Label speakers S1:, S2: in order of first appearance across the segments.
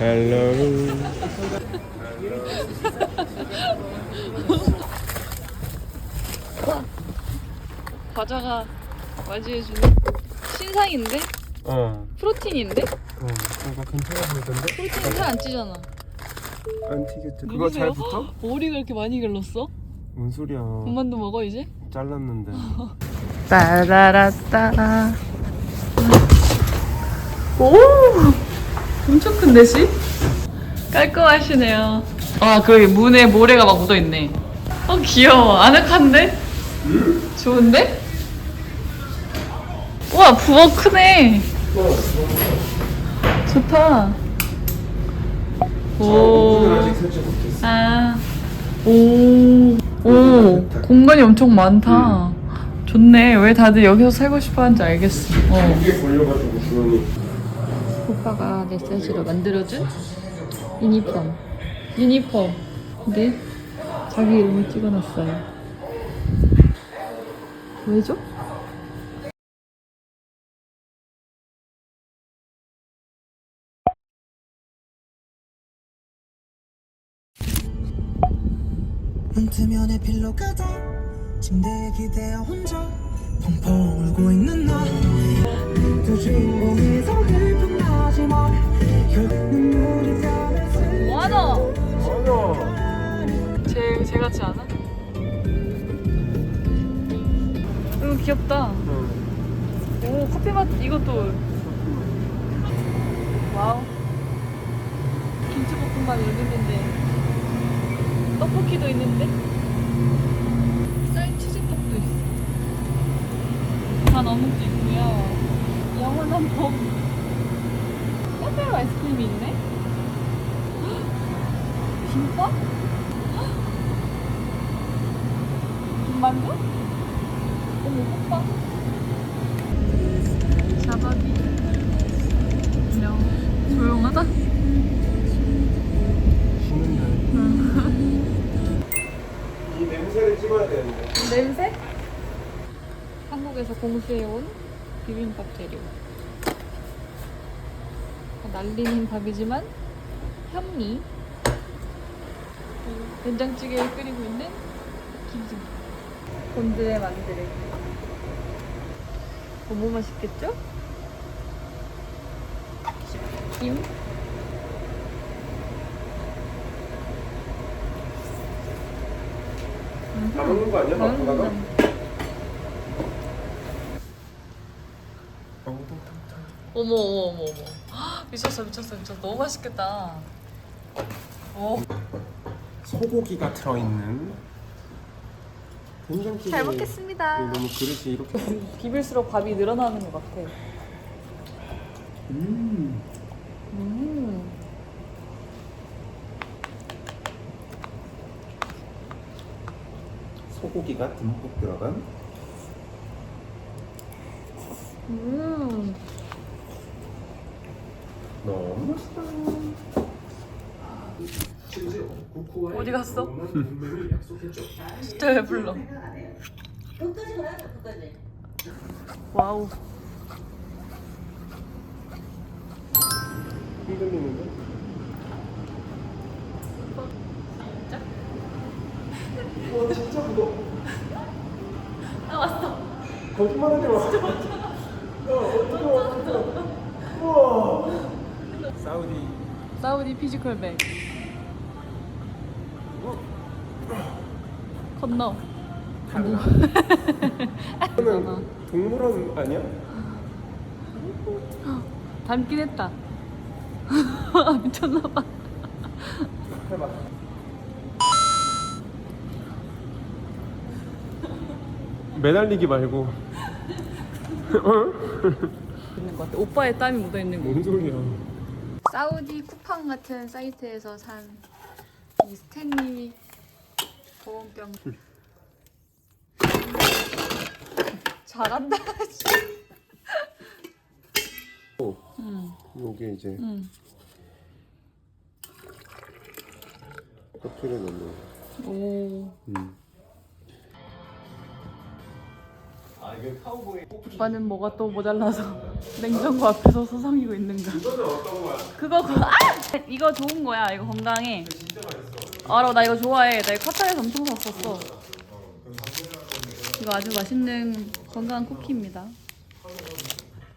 S1: 헬로.
S2: 과자가 맞이해주는 신상인데?
S1: 어.
S2: 프로틴인데?
S1: 어. 이거 괜찮아 보이던데?
S2: 프로틴 살안 찌잖아.
S1: 안 튀겠지. 그거 잘
S2: 누구세요?
S1: 붙어?
S2: 머리가 이렇게 많이 길렀어?
S1: 뭔 소리야?
S2: 엄마도 먹어 이제?
S1: 잘랐는데.
S2: 따라라따 오 엄청 큰데 씨? 깔끔하시네요 아 그러게 문에 모래가 막 묻어있네 어 귀여워 아늑한데? 좋은데? 우와 부엌 크네 좋다 오. 아, 오, 오, 공간이 엄청 많다. 좋네. 왜 다들 여기서 살고 싶어 하는지 알겠어. 어.
S1: 이게 걸려가지고 주연이.
S2: 오빠가 내 사이즈로 만들어준 유니폼. 유니폼. 근데 자기 이름을 찍어놨어요. 왜죠?
S3: 문트면의 필로 가 다 침대에 기대어 혼자 펑펑 울고 있는 주인공에서
S2: 뭐하노?
S1: 맞아.
S2: 제, 제 같지 않아? 이거 귀엽다. 오, 커피 맛 이것도. 와우. 김치볶음밥 여기 있는데. 떡볶이도 있는데. 쌀 치즈떡도 있어. 단 어묵도 있고요. 영원한 봄. 까페로 아이스크림이 있네. 헉, 김밥? 김만두? 어머, 호빠. 자박이. 그냥 조용하다?
S1: 이 냄새를 찍어야 되는데.
S2: 냄새? 한국에서 공수해온 비빔밥 재료. 날리는 밥이지만 현미. 된장찌개를 끓이고 있는 김치. 곤드레 만드레. 너무 맛있겠죠? 김.
S1: 다 먹는 거 아니야?
S2: 음. 어머 어머 어머 어머 헉, 미쳤어 미쳤어 미쳤어 너무 맛있겠다 오
S1: 소고기가 들어있는 된장찌개.
S2: 잘 먹겠습니다.
S1: 너무 그릇이 이렇게.
S2: 비빌수록 밥이 늘어나는 것 같아
S1: 음.
S2: 음.
S1: 소고기가 듬뿍 들어간
S2: 음.
S1: 너무 맛있다.
S2: 어디 갔어? 진짜 왜 불러
S4: 끝까지 가야죠 끝까지
S2: 와우
S1: 흔들리는데? 와 진짜 무거워.
S2: 아 왔어
S1: 거짓말하지 마. 야 어떡해 어떡해. 우와. 사우디.
S2: 사우디 피지컬 백 건너
S1: 달라. 동물원 아니야?
S2: 닮긴 했다 미쳤나봐
S1: 해봐. 매달리기 말고.
S2: 있는 것 같아 오빠의 땀이 묻어있는 거
S1: 뭔 소리야?
S2: 사우디 쿠팡 같은 사이트에서 산 이 스탠리 보온병 잘한다 응,
S1: 요게 이제
S2: 응.
S1: 커피를 넣는.
S2: 오
S1: 음.
S2: 오빠는 뭐가 또 모자라서 냉장고 앞에서 서성이고 있는가?
S1: 이거는 어떤 거야?
S2: 그거 그 아! 이거 좋은 거야. 이거 건강해.
S1: 진짜 맛있어.
S2: 알아, 나 이거 좋아해. 나 이거 카타에서 엄청 샀었어. 이거 아주 맛있는 건강한 쿠키입니다.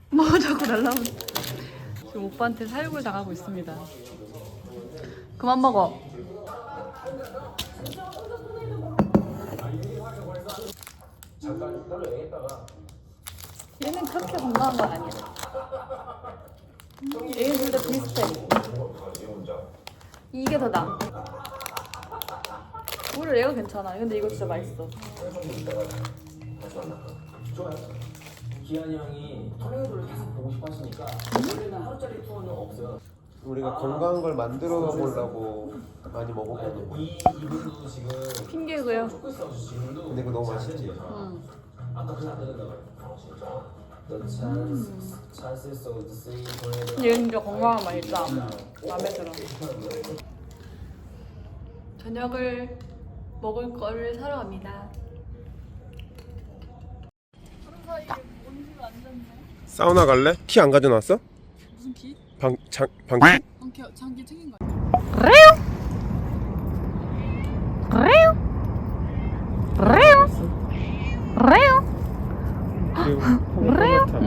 S2: 뭐 자꾸 날라오는. 지금 오빠한테 사육을 당하고 있습니다. 그만 먹어. 얘 는 그렇게 건강한 건 아니야. 얘는 둘다 비슷해. 이게 더 나아. 오히려 얘가 괜찮아. 근데 이거 진짜 맛있어.
S5: 기한이 형이 토레이도를 계속 보고 싶어 하시니까 우리는 하루짜리 투어는 없어요.
S1: 우리가 건강한 걸 만들어 보려고 많이 먹어보는 거야.
S5: 이 이분도 지금
S2: 핑계고요.
S5: 초코 사우스 지금도
S1: 근데 그거 너무 맛있지?
S2: 응.
S5: 아까 그냥 안 된다고 어, 진짜.
S2: 건강한 맛있다. 마음에 들어. 저녁을 먹을 거를 사러 갑니다.
S1: 사우나 갈래? 키안 가져놨어?
S2: 무슨 기?
S1: 방, 장, 방키?
S2: 장기 장기 챙긴 거
S1: 그래요?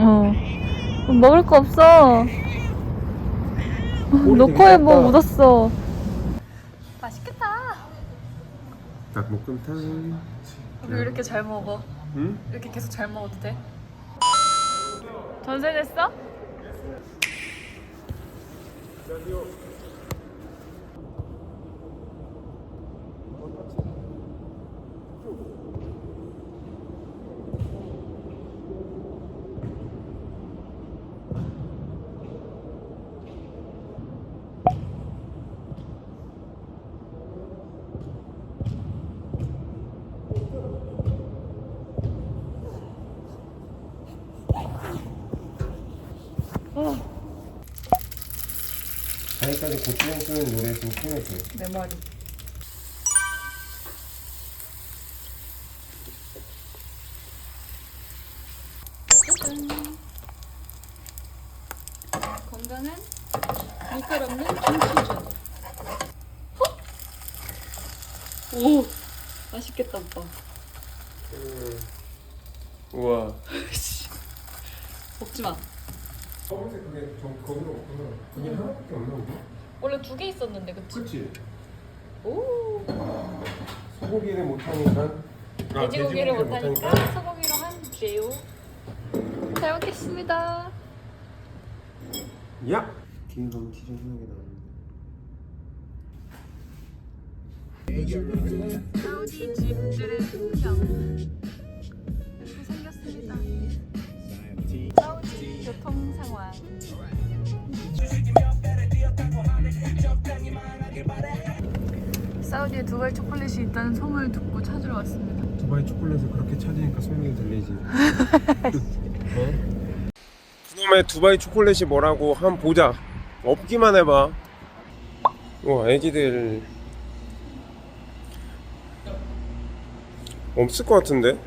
S2: 어. 먹을 거 없어. 노코에 뭐 묻었어. 맛있겠다.
S1: 닭볶음탕.
S2: 우리 이렇게 잘 먹어.
S1: 응?
S2: 이렇게 계속 잘 먹어도 돼? 전세 냈어?
S1: 자기까지 고추장 쓰는 노래 좀 틀어줘.
S2: 내 머리. 짜잔. 건강한 밀가루 없는 김치전. 오, 맛있겠다 오빠.
S1: 우와.
S2: 먹지 마.
S1: 검은색 그게 저 거기로 없구나. 그게 하나밖에 없나 보다.
S2: 원래 두 개 있었는데 그치?
S1: 그치?
S2: 오.
S1: 소고기를 못하니까. 아,
S2: 돼지고기를 못하니까. 소고기로 한 제우. 잘 먹겠습니다.
S1: 야! 뒤에 가면 티저 생각이 나는데.
S2: 사우디 집들의 풍경 교통 상황. 사우디에 두바이 초콜릿이 있다는 소문을 듣고 찾으러 왔습니다.
S1: 두바이 초콜릿을 그렇게 찾으니까 소문이 들리지. 어? 그놈의 두바이 초콜릿이 뭐라고 한번 보자. 없기만 해봐. 와, 애기들 없을 것 같은데?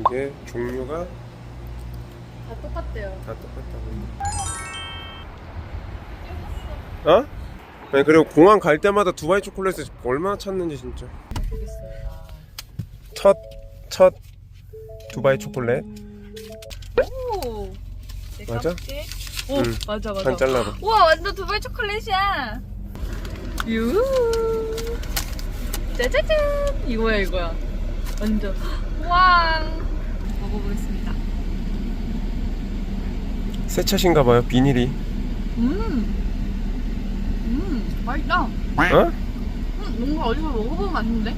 S1: 이게 종류가
S2: 다 똑같대요.
S1: 다 똑같다고. 어? 아니 그리고 공항 갈 때마다 두바이 초콜릿을 얼마나 찾는지 진짜. 첫 첫 두바이 초콜릿
S2: 오.
S1: 맞아?
S2: 오
S1: 응.
S2: 맞아 맞아.
S1: 반 잘라봐.
S2: 우와 완전 두바이 초콜릿이야. 유. 짜자잔 이거야 이거야. 완전 와. 먹어보겠습니다.
S1: 새 차신가 봐요 비닐이.
S2: 음. 음 맛있다.
S1: 어?
S2: 음, 뭔가 어디서 먹어본 맛인데?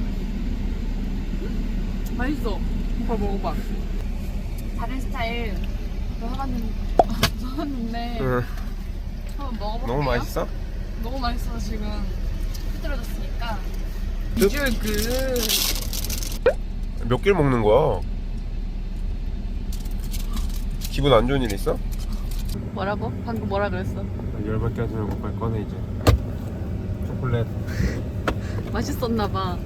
S2: 음, 맛있어. 오빠 먹어봐. 다른 스타일 사봤는데, 사봤는데
S1: 응.
S2: 한번 먹어볼게요.
S1: 너무 맛있어?
S2: 너무 맛있어서 지금 흐트러졌으니까
S1: 득?
S2: 비주얼 그
S1: 몇 개를 먹는 거야? 기분 안 좋은 일 있어?
S2: 뭐라고? 방금 뭐라 그랬어?
S1: 열받게 하지 말고 빨리 꺼내 이제. 초콜릿.
S2: 맛있었나 봐.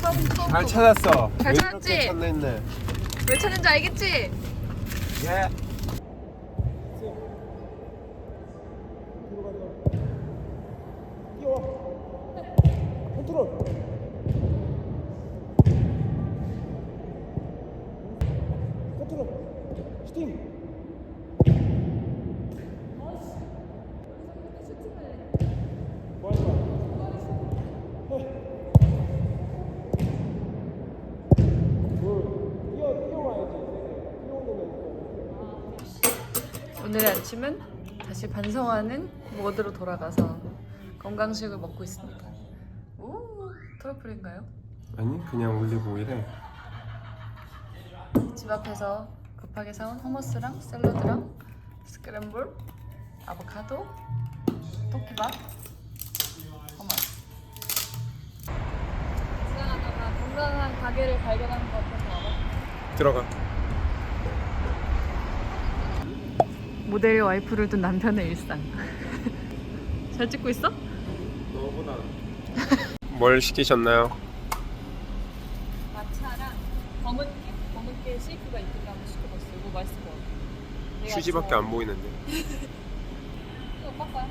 S2: 처음 처음
S1: 잘 찾았어. 잘왜
S2: 찾았지?
S1: 이렇게 찾나 했네.
S2: 왜 찾는지 알겠지?
S1: 예. 컨트롤. 컨트롤. 스팅. 뭐 할 거야? 해. 뛰어 뛰어와야지. 뛰어
S2: 오늘의 아침은 다시 반성하는 모드로 돌아가서 건강식을 먹고 있습니다. 오, 트러플인가요?
S1: 아니 그냥 올리브 오일에
S2: 집 앞에서 급하게 사온 허머스랑 샐러드랑 스크램블, 아보카도, 토끼밥, 허머스. 수영하다가 건강한 가게를 발견하는 것 같아서
S1: 들어가.
S2: 모델 와이프를 둔 남편의 일상. 잘 찍고 있어?
S1: 너보다. 뭘 시키셨나요?
S2: 마차랑 검은깨? 검은깨 쉐이크가 있길래 한번 시켜봤어요. 이거 맛있을 것 같아.
S1: 휴지밖에 안 보이는데.
S2: 이거 깎아요?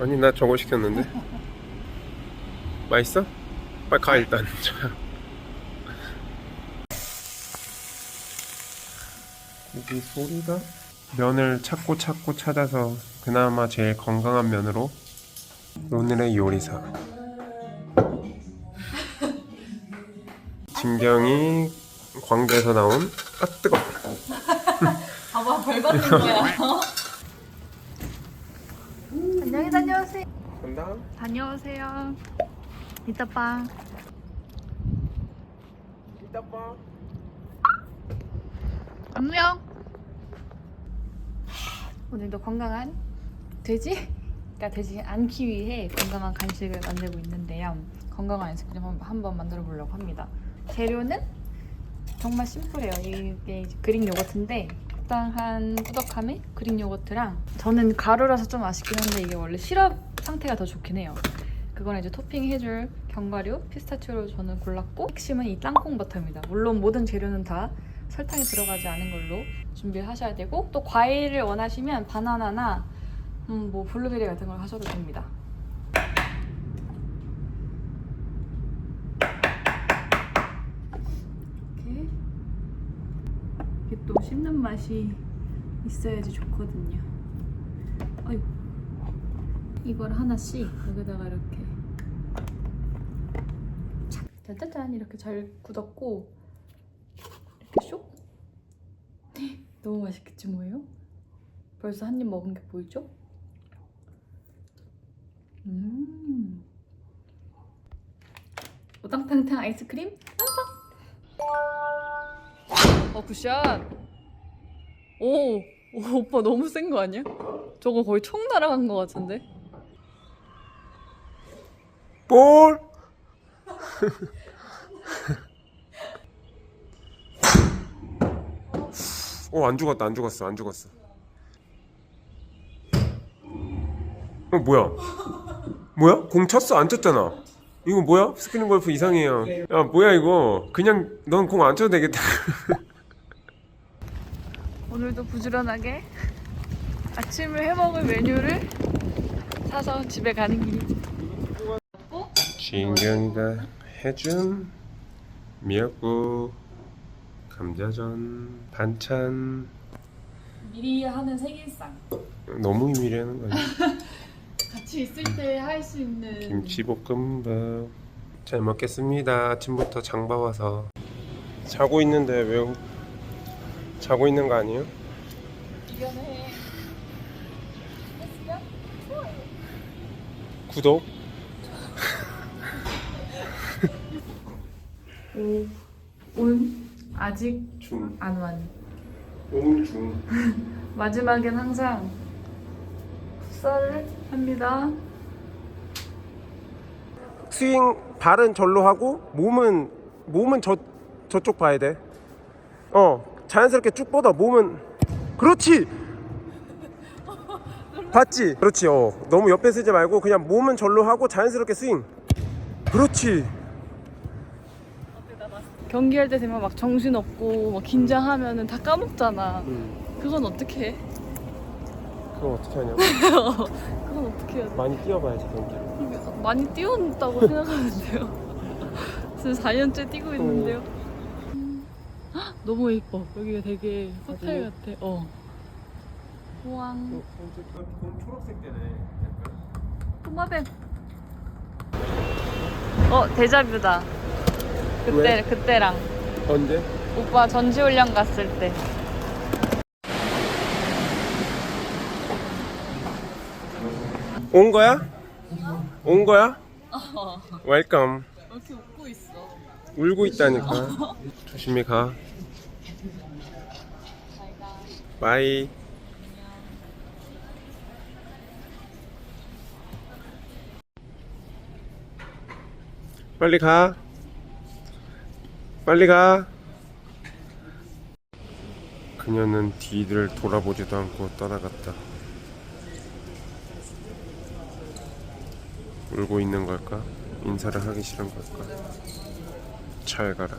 S1: 아니 나 저거 시켰는데. 맛있어? 빨리 가 일단. 고기 소리가 면을 찾고 찾고 찾아서 그나마 제일 건강한 면으로 오늘의 요리사 진경이 광주에서 나온 아 뜨거
S2: 봐봐 별 받는 거야. 안녕히 다녀오세요.
S1: 간다
S2: 다녀오세요. 이따 봐.
S1: 이따 봐
S2: 안녕. 오늘도 건강한 돼지? 그러니까 돼지 않기 위해 건강한 간식을 만들고 있는데요. 건강한 아이스크림 한번, 한번 만들어 보려고 합니다. 재료는 정말 심플해요. 이게 그릭 요거트인데 적당한 꾸덕함의 그릭 요거트랑 저는 가루라서 좀 아쉽긴 한데 이게 원래 시럽 상태가 더 좋긴 해요. 그거는 이제 토핑해줄 견과류 피스타치오로 저는 골랐고 핵심은 이 땅콩 버터입니다. 물론 모든 재료는 다 설탕이 들어가지 않은 걸로 준비를 하셔야 되고 또 과일을 원하시면 바나나나 음, 뭐 블루베리 같은 걸 하셔도 됩니다. 이렇게 이게 또 씹는 맛이 있어야지 좋거든요. 아이고 이걸 하나씩 여기다가 이렇게 착 짜자잔 이렇게 잘 굳었고 쇽 너무 맛있겠지 뭐예요? 벌써 한 입 먹은 게 보이죠? 음 오당탕탕 아이스크림 완성! 어 굿샷 오, 오 오빠 너무 센 거 아니야? 저거 거의 총 날아간 거 같은데
S1: 볼 어, 안 죽었다, 안 죽었어, 안 죽었어. 어, 뭐야? 뭐야? 공 쳤어? 안 쳤잖아. 이거 뭐야? 스크린 골프 이상해요. 야, 뭐야, 이거. 그냥, 넌 공 안 쳐도 되겠다.
S2: 오늘도 부지런하게 아침을 해 먹을 메뉴를 사서 집에 가는 길이지.
S1: 진경이가 해준 미역국, 감자전, 반찬.
S2: 미리 하는 생일상.
S1: 너무 미래하는 거 아니야?
S2: 같이 있을 때 할 수 있는.
S1: 김치볶음밥 잘 먹겠습니다 아침부터 장 봐와서 자고 있는데 왜 우- 자고 있는 거 아니에요?
S2: 이겨내.
S1: 구독
S2: 오, 운 아직
S1: 중
S2: 안 완.
S1: 오중
S2: 마지막엔 항상 풋살을 합니다.
S1: 스윙 발은 절로 하고 몸은 몸은 저 저쪽 봐야 돼. 어 자연스럽게 쭉 뻗어 몸은 그렇지. 봤지? 그렇지. 어 너무 옆에 쓰지 말고 그냥 몸은 절로 하고 자연스럽게 스윙. 그렇지.
S2: 경기할 때 되면 막 정신 없고 막 긴장하면은 다 까먹잖아.
S1: 응.
S2: 그건 어떻게 해?
S1: 그럼 어떻게 하냐고?
S2: 그건 어떻게 해야 돼?
S1: 많이 뛰어봐야지 경기를.
S2: 많이 뛰어온다고 생각하는데요. 지금 4년째 뛰고 있는데요. 헉, 너무 예뻐. 여기가 되게 호텔 같아. 어. 우왕.
S1: 공 초록색 되네. 약간.
S2: 꼬마뱀. 어 데자뷰다. 그때
S1: 왜?
S2: 그때랑
S1: 언제?
S2: 오빠 전지훈련 갔을 때.
S1: 온 거야? 온 거야? 웰컴.
S2: 이렇게 웃고 있어.
S1: 울고 있다니까. 조심히 가. 바이. 빨리 가. 빨리 가. 그녀는 뒤를 돌아보지도 않고 떠나갔다. 울고 있는 걸까? 인사를 하기 싫은 걸까? 잘 가라.